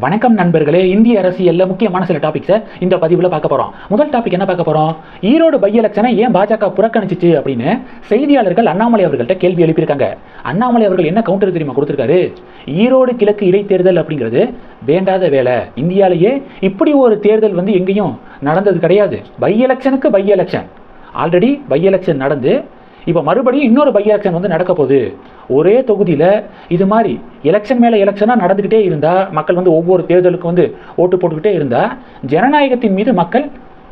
வணக்கம் நண்பர்களே இந்திய அரசியலில் முக்கியமான சில டாபிக்ஸை இந்த பதிவில் பார்க்க போகிறோம் முதல் டாபிக் என்ன பார்க்க போகிறோம் ஈரோடு பை எலெக்ஷனை ஏன் பாஜக புறக்கணிச்சிச்சு அப்படின்னு செய்தியாளர்கள் அண்ணாமலை அவர்கள்ட்ட கேள்வி எழுப்பியிருக்காங்க. அண்ணாமலை அவர்கள் என்ன கவுண்டர் தெரியுமா கொடுத்துருக்காரு? ஈரோடு கிழக்கு இடைத்தேர்தல் அப்படிங்கிறது வேண்டாத வேலை. இந்தியாலேயே இப்படி ஒரு தேர்தல் வந்து எங்கேயும் நடந்தது கிடையாது. பை எலெக்ஷனுக்கு by election already by election நடந்து இப்போ மறுபடியும் இன்னொரு பை எலெக்ஷன் வந்து நடக்க போகுது ஒரே தொகுதியில் இது மாதிரி எலெக்ஷன் மேலே எலெக்ஷனாக நடந்துக்கிட்டே இருந்தால் மக்கள் வந்து ஒவ்வொரு தேர்தலுக்கு வந்து ஓட்டு போட்டுக்கிட்டே இருந்தால் ஜனநாயகத்தின் மீது மக்கள்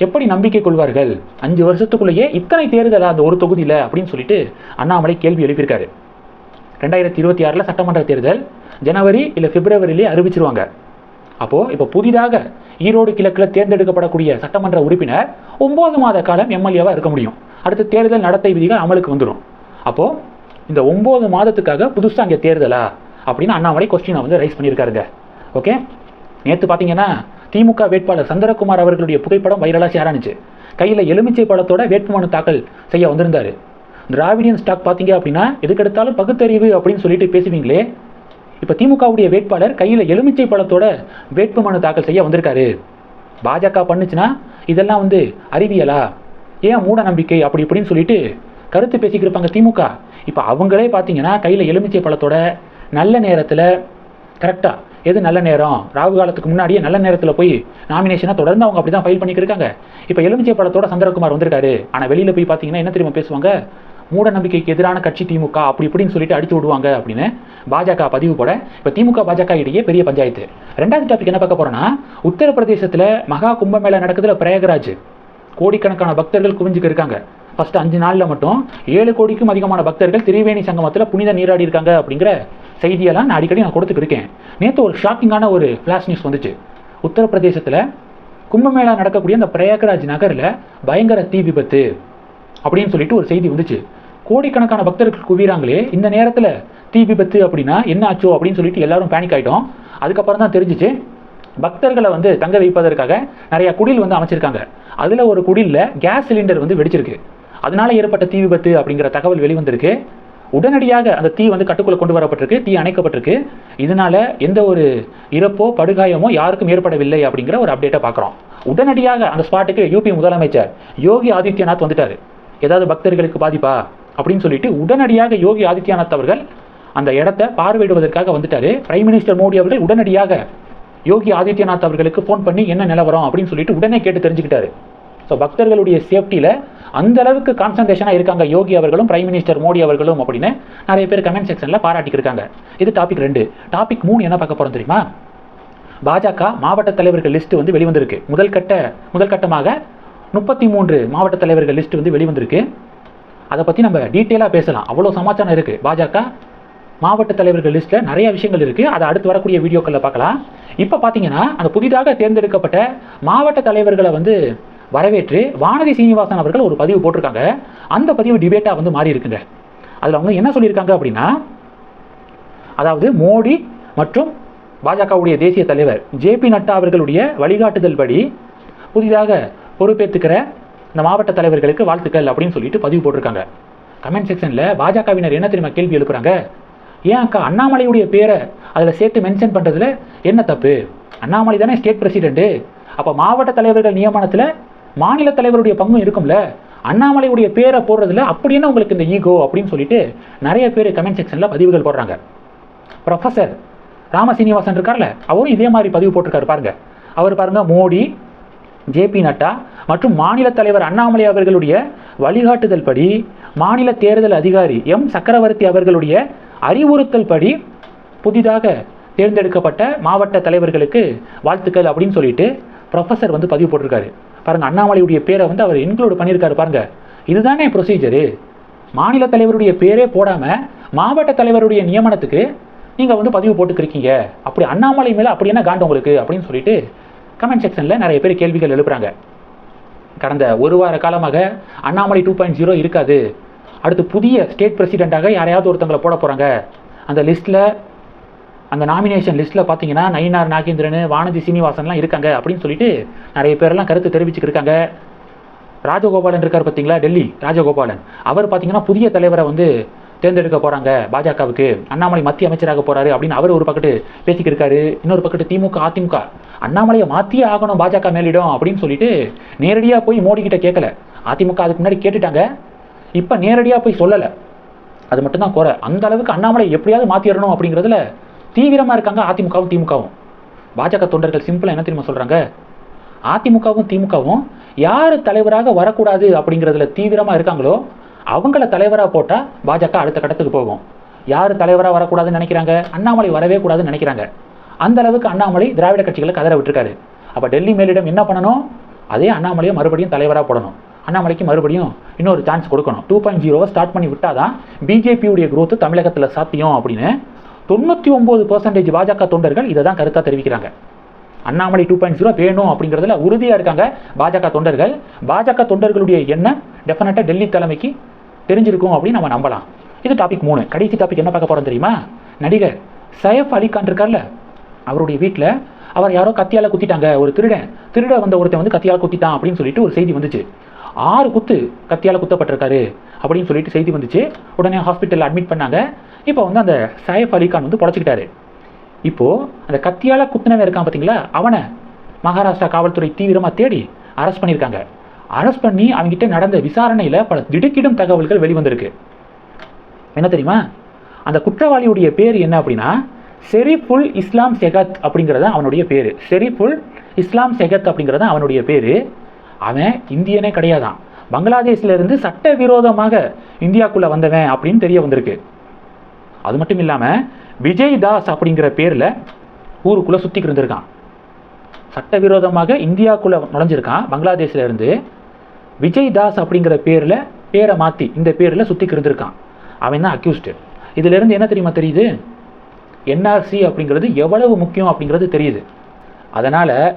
எப்படி நம்பிக்கை கொள்வார்கள்? அஞ்சு வருஷத்துக்குள்ளேயே இத்தனை தேர்தலா அந்த ஒரு தொகுதியில் அப்படின்னு சொல்லிட்டு அண்ணாமலை கேள்வி எழுப்பியிருக்காரு. ரெண்டாயிரத்தி இருபத்தி ஆறில் சட்டமன்ற தேர்தல் ஜனவரி இல்லை பிப்ரவரியிலே அறிவிச்சிருவாங்க. அப்போது இப்போ புதிதாக ஈரோடு கிழக்கில் தேர்ந்தெடுக்கப்படக்கூடிய சட்டமன்ற உறுப்பினர் ஒம்பது மாத காலம் எம்எல்ஏவாக இருக்க முடியும். அடுத்து தேர்தல் நடத்தை விதிகள் அமலுக்கு வந்துடும் அப்போது இந்த ஒம்பது மாதத்துக்காக புதுசாக அங்கே தேர்தலா? அப்படின்னு அண்ணாமலை கொஸ்டினை வந்து ரைஸ் பண்ணியிருக்காருங்க. ஓகே நேற்று பார்த்தீங்கன்னா திமுக வேட்பாளர் சந்திரகுமார் அவர்களுடைய புகைப்படம் வைரலாக ஷேர் ஆனிச்சு கையில் எலுமிச்சை படத்தோட வேட்புமனு தாக்கல் செய்ய வந்திருந்தாரு. திராவிடியன் ஸ்டாக் பார்த்தீங்க அப்படின்னா எதுக்கெடுத்தாலும் பகுத்தறிவு அப்படின்னு சொல்லிட்டு பேசுவீங்களே. இப்போ திமுகவுடைய வேட்பாளர் கையில் எலுமிச்சை பழத்தோட வேட்புமனு தாக்கல் செய்ய வந்திருக்காரு. பாஜக பண்ணுச்சுன்னா இதெல்லாம் வந்து அறிவியலா? ஏன் மூட நம்பிக்கை அப்படி இப்படின்னு சொல்லிட்டு கருத்து பேசிக்கிட்டு இருப்பாங்க திமுக. இப்போ அவங்களே பார்த்தீங்கன்னா கையில் எலுமிச்சை பழத்தோட நல்ல நேரத்தில் கரெக்டாக எது நல்ல நேரம்? ராகு காலத்துக்கு முன்னாடியே நல்ல நேரத்தில் போய் நாமினேஷனை தொடர்ந்து அவங்க அப்படி தான் ஃபைல் பண்ணிக்கிருக்காங்க இப்போ எலுமிச்சை பழத்தோட சந்திரகுமார் வந்திருக்காரு. ஆனால் வெளியில் போய் பார்த்தீங்கன்னா என்ன தெரியுமா பேசுவாங்க? மூட நம்பிக்கைக்கு எதிரான கட்சி திமுக அப்படி இப்படின்னு சொல்லிட்டு அடிச்சு விடுவாங்க அப்படின்னு பாஜக பதிவு போட. இப்போ திமுக பாஜக இடையே பெரிய பஞ்சாயத்து. ரெண்டாவது டாபிக் என்ன பார்க்க போறோம்னா உத்தரப்பிரதேசத்தில் மகா கும்பமேளா நடக்குதுல பிரயாகராஜ். கோடிக்கணக்கான பக்தர்கள் குவிஞ்சுக்கு இருக்காங்க. ஃபர்ஸ்ட் அஞ்சு நாளில் மட்டும் ஏழு கோடிக்கும் அதிகமான பக்தர்கள் திரிவேணி சங்கமத்தில் புனித நீராடி இருக்காங்க அப்படிங்கிற செய்தியெல்லாம் நான் அடிக்கடி நான் கொடுத்துட்டு இருக்கேன். நேற்று ஒரு ஷாக்கிங்கான ஒரு ஃப்ளாஷ் நியூஸ் வந்துச்சு. உத்தரப்பிரதேசத்தில் கும்பமேளா நடக்கக்கூடிய அந்த பிரயாகராஜ் நகரில் பயங்கர தீ விபத்து அப்படின்னு சொல்லிட்டு ஒரு செய்தி வந்துச்சு. கோடிக்கணக்கான பக்தர்கள் குவிறாங்களே இந்த நேரத்தில் தீ விபத்து அப்படின்னா என்ன ஆச்சோ அப்படின்னு சொல்லிட்டு எல்லாரும் பேனிக் ஆகிட்டோம் அதுக்கப்புறம் தான் தெரிஞ்சிச்சு பக்தர்களை வந்து தங்க வைப்பதற்காக நிறைய குடில் வந்து அமைச்சிருக்காங்க. அதில் ஒரு குடிலில் கேஸ் சிலிண்டர் வந்து வெடிச்சிருக்கு. அதனால ஏற்பட்ட தீ விபத்து அப்படிங்கிற தகவல் வெளிவந்திருக்கு. உடனடியாக அந்த தீ வந்து கட்டுக்குள்ள கொண்டு வரப்பட்டிருக்கு. தீ அணைக்கப்பட்டிருக்கு. இதனால எந்த ஒரு இறப்போ படுகாயமோ யாருக்கும் ஏற்படவில்லை அப்படிங்கிற ஒரு அப்டேட்டை பார்க்குறோம். உடனடியாக அந்த ஸ்பாட்டுக்கு யூபி முதலமைச்சர் யோகி ஆதித்யநாத் வந்துட்டாரு. ஏதாவது பக்தர்களுக்கு பாதிப்பா? அப்படின்னு சொல்லிட்டு உடனடியாக யோகி ஆதித்யநாத் அவர்கள் அந்த இடத்த பார்வையிடுவதற்காக வந்துட்டாரு. பிரைம் மினிஸ்டர் மோடி அவர்கள் உடனடியாக யோகி ஆதித்யநாத் அவர்களுக்கு ஃபோன் பண்ணி என்ன நிலவரம் அப்படின்னு சொல்லிட்டு உடனே கேட்டு தெரிஞ்சுக்கிட்டாரு. ஸோ பக்தர்களுடைய சேஃப்டியில் அந்த அளவுக்கு கான்சன்ட்ரேஷனாக இருக்காங்க யோகி அவர்களும் பிரைம் மினிஸ்டர் மோடி அவர்களும் அப்படின்னு நிறைய பேர் கமெண்ட் செக்ஷனில் பாராட்டிக்கிருக்காங்க இது டாபிக் ரெண்டு. டாபிக் மூணு என்ன பார்க்க போகிறோம் தெரியுமா? பாஜக மாவட்ட தலைவர்கள் லிஸ்ட் வந்து வெளிவந்திருக்கு. முதல் கட்ட முதல் கட்டமாக முப்பத்தி மூன்று மாவட்ட தலைவர்கள் லிஸ்ட் வந்து வெளிவந்திருக்கு. அதை பற்றி நம்ம டீட்டெயிலாக பேசலாம். அவ்வளோ சமாச்சாரம் இருக்குது பாஜக மாவட்ட தலைவர்கள் லிஸ்ட்டில் நிறைய விஷயங்கள் இருக்குது அதை அடுத்து வரக்கூடிய வீடியோக்களில் பார்க்கலாம். இப்போ பார்த்தீங்கன்னா அந்த புதிதாக தேர்ந்தெடுக்கப்பட்ட மாவட்ட தலைவர்களை வந்து வரவேற்று வானதி சீனிவாசன் அவர்கள் ஒரு பதிவு போட்டிருக்காங்க. அந்த பதிவு டிபேட்டாக வந்து மாறி இருக்குங்க. அதில் அவங்க என்ன சொல்லியிருக்காங்க அப்படின்னா அதாவது மோடி மற்றும் பாஜகவுடைய தேசிய தலைவர் ஜேபி நட்டா அவர்களுடைய வழிகாட்டுதல் படி புதிதாக பொறுப்பேற்றுக்கிற இந்த மாவட்ட தலைவர்களுக்கு வாழ்த்துக்கள் அப்படின்னு சொல்லிட்டு பதிவு போட்டிருக்காங்க. கமெண்ட் செக்ஷனில் பாஜகவினர் என்ன தெரியுமா கேள்வி எழுப்புறாங்க? ஏன் அக்கா? அண்ணாமலையுடைய பேரை அதில் சேர்த்து மென்ஷன் பண்ணுறதுல என்ன தப்பு? அண்ணாமலை தானே ஸ்டேட் பிரசிடென்ட்டு அப்போ மாவட்ட தலைவர்கள் நியமனத்தில் மாநில தலைவருடைய பங்கும் இருக்கும்ல. அண்ணாமலையுடைய பேரை போடுறதுல அப்படி என்ன உங்களுக்கு இந்த ஈகோ அப்படின்னு சொல்லிட்டு நிறைய பேர் கமெண்ட் செக்ஷனில் பதிவுகள் போடுறாங்க. ப்ரொஃபஸர் ராமசீனிவாசன் இருக்கார்ல அவரும் இதே மாதிரி பதிவு போட்டிருக்காரு பாருங்க. அவர் பாருங்க மோடி ஜேபி நட்டா மற்றும் மாநில தலைவர் அண்ணாமலை அவர்களுடைய வழிகாட்டுதல் படி மாநில தேர்தல் அதிகாரி எம் சக்கரவர்த்தி அவர்களுடைய அறிவுறுத்தல் படி புதிதாக தேர்ந்தெடுக்கப்பட்ட மாவட்ட தலைவர்களுக்கு வாழ்த்துக்கள் அப்படின்னு சொல்லிட்டு ப்ரொஃபஸர் வந்து பதிவு போட்டிருக்காரு. பாருங்க அண்ணாமலையுடைய பேரை வந்து அவர் இன்க்ளூட் பண்ணியிருக்காரு பாருங்க. இதுதானே ப்ரொசீஜரு மாநில தலைவருடைய பேரே போடாமல் மாவட்ட தலைவருடைய நியமனத்துக்கு நீங்கள் வந்து பதிவு போட்டுக்கிருக்கீங்க. அப்படி அண்ணாமலை மேலே அப்படி என்ன காண்டு உங்களுக்கு? அப்படின்னு சொல்லிட்டு கமெண்ட் செக்ஷனில் நிறைய பேர் கேள்விகள் எழுப்புறாங்க. கடந்த ஒரு வார காலமாக அண்ணாமலை டூ பாயிண்ட் ஜீரோ இருக்காது. அடுத்து புதிய ஸ்டேட் பிரசிடெண்ட்டாக யாரையாவது ஒருத்தங்களை போட போகிறாங்க அந்த லிஸ்ட்டில் அந்த நாமினேஷன் லிஸ்ட்டில் பார்த்தீங்கன்னா நயினார் நாகேந்திரன் வானதி சீனிவாசன்லாம் இருக்காங்க அப்படின்னு சொல்லிட்டு நிறைய பேரெல்லாம் கருத்து தெரிவிச்சுக்கிருக்காங்க ராஜகோபாலன் இருக்கார் பார்த்தீங்களா டெல்லி ராஜகோபாலன். அவர் பார்த்தீங்கன்னா புதிய தலைவரை வந்து தேர்ந்தெடுக்க போகிறாங்க பாஜகவுக்கு. அண்ணாமலை மத்திய அமைச்சராக போகிறாரு அப்படின்னு அவர் ஒரு பக்கத்து பேசிக்கிட்டு இருக்காரு. இன்னொரு பக்கத்து திமுக அதிமுக. அண்ணாமலையை மாத்தியே ஆகணும் பாஜக மேலிடம் அப்படின்னு சொல்லிட்டு நேரடியாக போய் மோடி கிட்ட கேட்கல. அதிமுக அதுக்கு முன்னாடி கேட்டுட்டாங்க. இப்போ நேரடியாக போய் சொல்லலை. அது மட்டும்தான் குறை அந்த அளவுக்கு அண்ணாமலை எப்படியாவது மாற்றிடணும் அப்படிங்கிறதுல தீவிரமாக இருக்காங்க அதிமுகவும் திமுகவும். பாஜக தொண்டர்கள் சிம்பிளாக என்ன தெரியுமா சொல்கிறாங்க அதிமுகவும் திமுகவும் யார் தலைவராக வரக்கூடாது அப்படிங்கிறதுல தீவிரமாக இருக்காங்களோ அவங்கள தலைவராக போட்டால் பாஜக அடுத்த கட்டத்துக்கு போகும். யார் தலைவராக வரக்கூடாதுன்னு நினைக்கிறாங்க? அண்ணாமலை வரவே கூடாதுன்னு நினைக்கிறாங்க. அந்த அளவுக்கு அண்ணாமலை திராவிட கட்சிகளை கதற விட்டுருக்காரு. அப்போ டெல்லி மேலிடம் என்ன பண்ணணும்? அதே அண்ணாமலையை மறுபடியும் தலைவராக போடணும். அண்ணாமலைக்கு மறுபடியும் இன்னொரு சான்ஸ் கொடுக்கணும். டூ பாயிண்ட் ஜீரோவை ஸ்டார்ட் பண்ணி விட்டாதான் பிஜேபியுடைய குரோத்து தமிழகத்தில் சாத்தியம் அப்படின்னு தொண்ணூற்றி ஒம்பது பர்சன்டேஜ் பாஜக தொண்டர்கள் இதை தான் கருத்தாக தெரிவிக்கிறாங்க. அண்ணாமலை டூ பாயிண்ட் ஜீரோ வேணும் அப்படிங்கிறதுல உறுதியாக இருக்காங்க பாஜக தொண்டர்கள். பாஜக தொண்டர்களுடைய எண்ணம் டெஃபினட்டாக டெல்லி தலைமைக்கு தெரிஞ்சிருக்கும் அப்படின்னு நம்ம நம்பலாம். இது டாபிக் மூணு. கடைசி டாபிக் என்ன பார்க்க போகிறோம் தெரியுமா? நடிகர் சயஃப் அலிகான் இருக்கார்ல அவருடைய வீட்டில் அவர் யாரோ கத்தியால் குத்திட்டாங்க. ஒரு திருடன். திருட வந்த ஒருத்தன் வந்து கத்தியால் குத்திட்டான் அப்படின்னு சொல்லிட்டு ஒரு செய்தி வந்துச்சு. ஆறு குத்து கத்தியால் குத்தப்பட்டிருக்காரு அப்படின்னு சொல்லிட்டு செய்தி வந்துச்சு. உடனே ஹாஸ்பிட்டலில் அட்மிட் பண்ணாங்க. இப்போ வந்து அந்த சயஃப் அலிகான் வந்து பொழைச்சிக்கிட்டாரு. இப்போது அந்த கத்தியால் குத்துனவன் இருக்கான் பார்த்தீங்களா அவனை மகாராஷ்டிரா காவல்துறை தீவிரமாக தேடி அரெஸ்ட் பண்ணியிருக்காங்க. அரெஸ்ட் பண்ணி அவங்ககிட்ட நடந்த விசாரணையில் பல திடுக்கிடும் தகவல்கள் வெளிவந்திருக்கு. என்ன தெரியுமா? அந்த குற்றவாளியுடைய பேர் என்ன அப்படின்னா செரிஃபுல் இஸ்லாம் செகத் அப்படிங்கிறது அவனுடைய பேர். செரிஃபுல் இஸ்லாம் செகத் அப்படிங்கிறது அவனுடைய பேர். அவன் இந்தியனே கிடையாதான். பங்களாதேஷ்லேருந்து சட்ட சட்டவிரோதமாக இந்தியாக்குள்ளே வந்தவன் அப்படின்னு தெரிய வந்திருக்கு. அது மட்டும் இல்லாமல் விஜய் தாஸ் அப்படிங்கிற பேரில் ஊருக்குள்ளே சுற்றி இருந்திருக்கான். சட்டவிரோதமாக இந்தியாக்குள்ள நுழைஞ்சிருக்கான் பங்களாதேஷ்லேருந்து. விஜய் தாஸ் அப்படிங்கிற பேரில் பேரை மாத்தி இந்த பேரில் சுற்றி இருந்திருக்கான். அவன் தான் அக்யூஸ்டு இதுலேருந்து என்ன தெரியுமா தெரியுது? என்ஆர்சி அப்படிங்கிறது எவ்வளவு முக்கியம் அப்படிங்கிறது தெரியுது. அதனால்